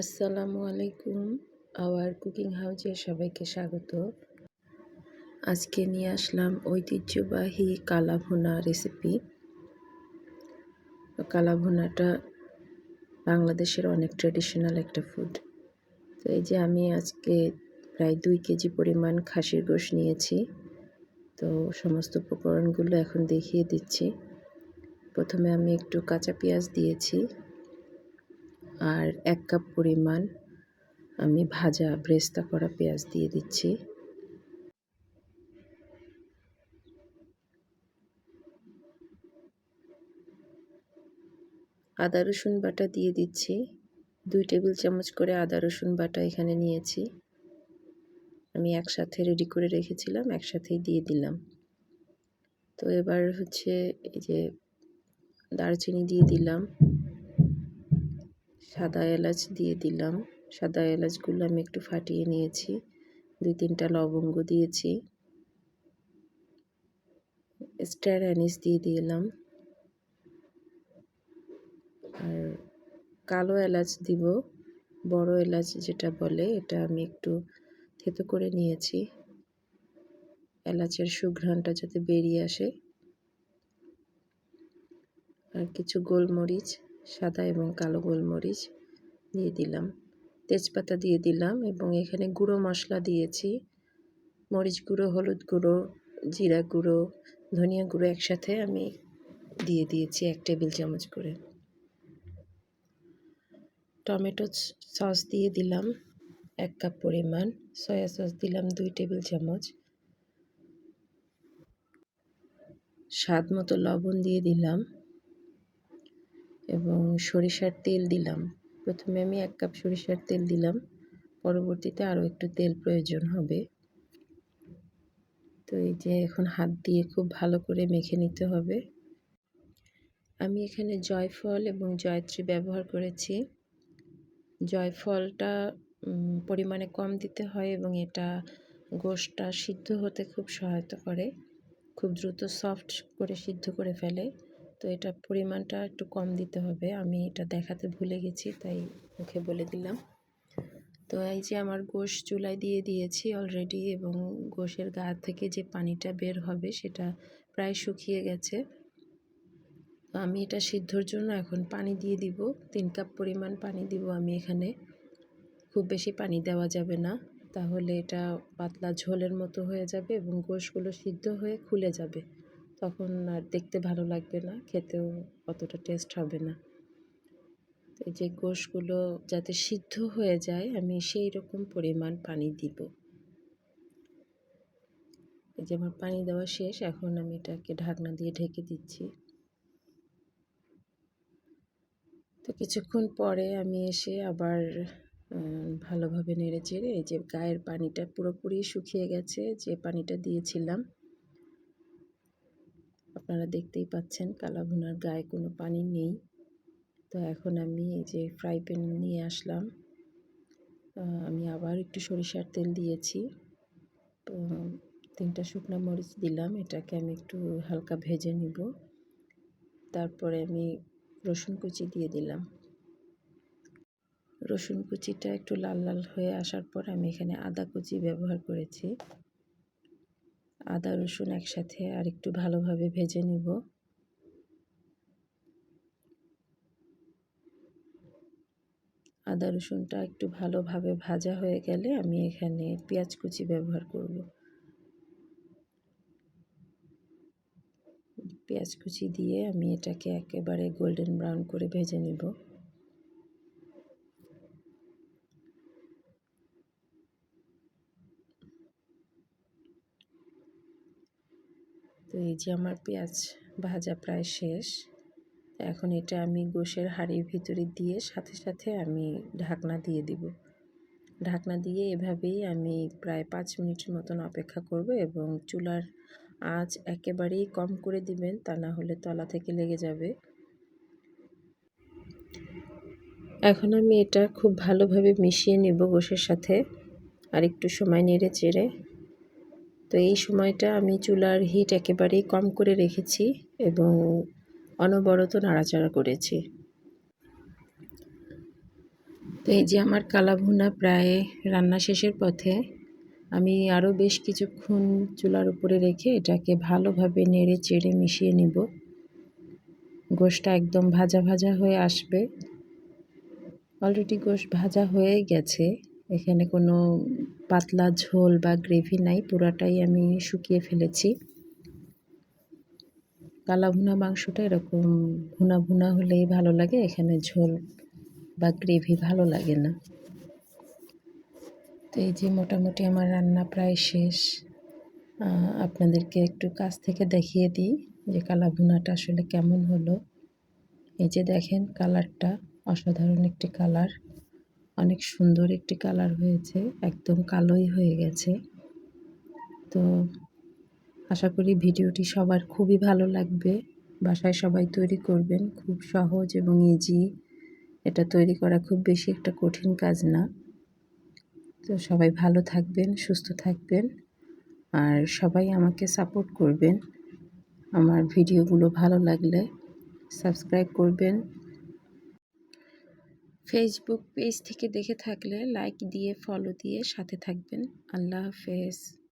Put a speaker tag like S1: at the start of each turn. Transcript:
S1: আসসালামু আলাইকুম, hour cooking হাউজে সবাইকে স্বাগত। আজকে নিয়ে আসলাম ঐতিহ্যবাহী কালাভুনা রেসিপি। কালাভুনাটা বাংলাদেশের অনেক ট্রেডিশনাল একটা ফুড তো এই যে আমি আজকে প্রায় দুই কেজি পরিমাণ খাসির গোশ নিয়েছি। তো সমস্ত উপকরণগুলো এখন দেখিয়ে দিচ্ছি। প্রথমে আমি একটু কাঁচা পেঁয়াজ দিয়েছি। আর এক কাপ পরিমাণ আমি ভাজা ব্রেস্তা করা পেঁয়াজ দিয়ে দিচ্ছি। আদা, রসুন বাটা দিয়ে দিচ্ছি। দুই টেবিল চামচ করে আদা, রসুন বাটা এখানে নিয়েছি। আমি একসাথে রেডি করে রেখেছিলাম, একসাথেই দিয়ে দিলাম। তো এবার হচ্ছে এই যে দারচিনি দিয়ে দিলাম। সাদা এলাচ দিয়ে দিলাম। সাদা এলাচগুলো আমি একটু ফাটিয়ে নিয়েছি। দুই তিনটা লবঙ্গ দিয়েছি। স্টার অ্যানিস দিয়ে দিলাম। আর কালো এলাচ দিব। বড় এলাচ যেটা বলে, এটা আমি একটু থেতো করে নিয়েছি। এলাচের সুঘ্রাণটা যাতে বেরিয়ে আসে। আর কিছু গোলমরিচ সাদা এবং কালো গোলমরিচ দিয়ে দিলাম। তেজপাতা দিয়ে দিলাম এবং এখানে গুঁড়ো মশলা দিয়েছি। মরিচ গুঁড়ো, হলুদ গুঁড়ো, জিরা গুঁড়ো, ধনিয়া গুঁড়ো একসাথে আমি দিয়ে দিয়েছি এক টেবিল চামচ করে। টমেটো সস দিয়ে দিলাম এক কাপ পরিমাণ। সয়া সস দিলাম দুই টেবিল চামচ। স্বাদ মতো লবণ দিয়ে দিলাম। এবং সরিষার তেল দিলাম। প্রথমে আমি এক কাপ সরিষার তেল দিলাম। পরবর্তীতে আরও একটু তেল প্রয়োজন হবে। তো এই যে এখন হাত দিয়ে খুব ভালো করে মেখে নিতে হবে। আমি এখানে জয়ফল এবং জয়ত্রী ব্যবহার করেছি। জয়ফলটা পরিমাণে কম দিতে হয় এবং এটা গোশটা সিদ্ধ হতে খুব সহায়তা করে। খুব দ্রুত সফট করে সিদ্ধ করে ফেলে। তো এটা পরিমাণটা একটু কম দিতে হবে। আমি এটা দেখাতে ভুলে গেছি, তাই মুখে বলে দিলাম। তো এই যে আমার গোশ চুলায় দিয়ে দিয়েছি অলরেডি এবং গোশের গা থেকে যে পানিটা বের হবে সেটা প্রায় শুকিয়ে গেছে। তো আমি এটা সিদ্ধর জন্য এখন পানি দিয়ে দিব। তিন কাপ পরিমাণ পানি দিব আমি এখানে। খুব বেশি পানি দেওয়া যাবে না। তাহলে এটা পাতলা ঝোলের মতো হয়ে যাবে এবং গোশগুলো সিদ্ধ হয়ে খুলে যাবে। তখন আর দেখতে ভালো লাগবে না, খেতেও অতটা টেস্ট হবে না। এই যে গোশগুলো যাতে সিদ্ধ হয়ে যায়, আমি সেই রকম পরিমাণ পানি দিব। এই যে আমার পানি দেওয়া শেষ, এখন আমি এটাকে ঢাকনা দিয়ে ঢেকে দিচ্ছি। তো কিছুক্ষণ পরে আমি এসে আবার ভালোভাবে নেড়ে চেড়ে এই যে গায়ের পানিটা পুরোপুরি শুকিয়ে গেছে, যে পানিটা দিয়েছিলাম আপনারা দেখতেই পাচ্ছেন কালা ভুনার গায়ে কোনো পানি নেই। তো এখন আমি এই যে ফ্রাই প্যান নিয়ে আসলাম। আমি আবার একটু সরিষার তেল দিয়েছি। তিনটা শুকনো মরিচ দিলাম, এটাকে আমি একটু হালকা ভেজে নিব। তারপরে আমি রসুন কুচি দিয়ে দিলাম। রসুন কুচিটা একটু লাল লাল হয়ে আসার পর আমি এখানে আদা কুচি ব্যবহার করেছি। আদা, রসুন একসাথে আর একটু ভালোভাবে ভেজে নিব। আদা, রসুনটা একটু ভালোভাবে ভাজা হয়ে গেলে আমি এখানে পেঁয়াজ কুচি ব্যবহার করব। পেঁয়াজ কুচি দিয়ে আমি এটাকে একেবারে গোল্ডেন ব্রাউন করে ভেজে নিব। তো এই যে আমার পেঁয়াজ ভাজা প্রায় শেষ এখন এটা আমি গোশের হাঁড়ির ভিতরে দিয়ে সাথে সাথে আমি ঢাকনা দিয়ে দিব। ঢাকনা দিয়ে এভাবেই আমি প্রায় পাঁচ মিনিটের মতন অপেক্ষা করব এবং চুলার আঁচ একেবারেই কম করে দিবেন, তা না হলে তলা থেকে লেগে যাবে। এখন আমি এটা খুব ভালোভাবে মিশিয়ে নেব গোশের সাথে, আর একটু সময় নেড়ে চেড়ে। তো এই সময়টা আমি চুলার হিট একেবারেই কম করে রেখেছি এবং অনবরত নাড়াচাড়া করেছি। তো এই যে আমার কালাভুনা প্রায় রান্না শেষের পথে, আমি আরও বেশ কিছুক্ষণ চুলার উপরে রেখে এটাকে ভালোভাবে নেড়ে চেড়ে মিশিয়ে নিব। গোশটা একদম ভাজা ভাজা হয়ে আসবে। অলরেডি গোশ ভাজা হয়ে গেছে। এখানে কোনো পাতলা ঝোল বা গ্রেভি নাই, পুরাটাই আমি শুকিয়ে ফেলেছি। কালা ভুনা মাংসটা এরকম ভুনা ভুনা হলেই ভালো লাগে, এখানে ঝোল বা গ্রেভি ভালো লাগে না। তো এই যে মোটামুটি আমার রান্না প্রায় শেষ আপনাদেরকে একটু কাছ থেকে দেখিয়ে দিই যে কালা ভুনাটা আসলে কেমন হলো। এই যে দেখেন, কালারটা অসাধারণ একটি কালার। অনেক সুন্দর একটি কালার হয়েছে, একদম কালোই হয়ে গেছে। তো আশা করি ভিডিওটি সবার খুবই ভালো লাগবে। বাসায় সবাই তৈরি করবেন, খুব সহজ এবং ইজি এটা তৈরি করা খুব বেশি একটা কঠিন কাজ না। তো সবাই ভালো থাকবেন, সুস্থ থাকবেন, আর সবাই আমাকে সাপোর্ট করবেন। আমার ভিডিওগুলো ভালো লাগলে সাবস্ক্রাইব করবেন। ফেসবুক পেজ থেকে দেখে থাকলে লাইক দিয়ে ফলো দিয়ে সাথে থাকবেন। আল্লাহ হাফেজ।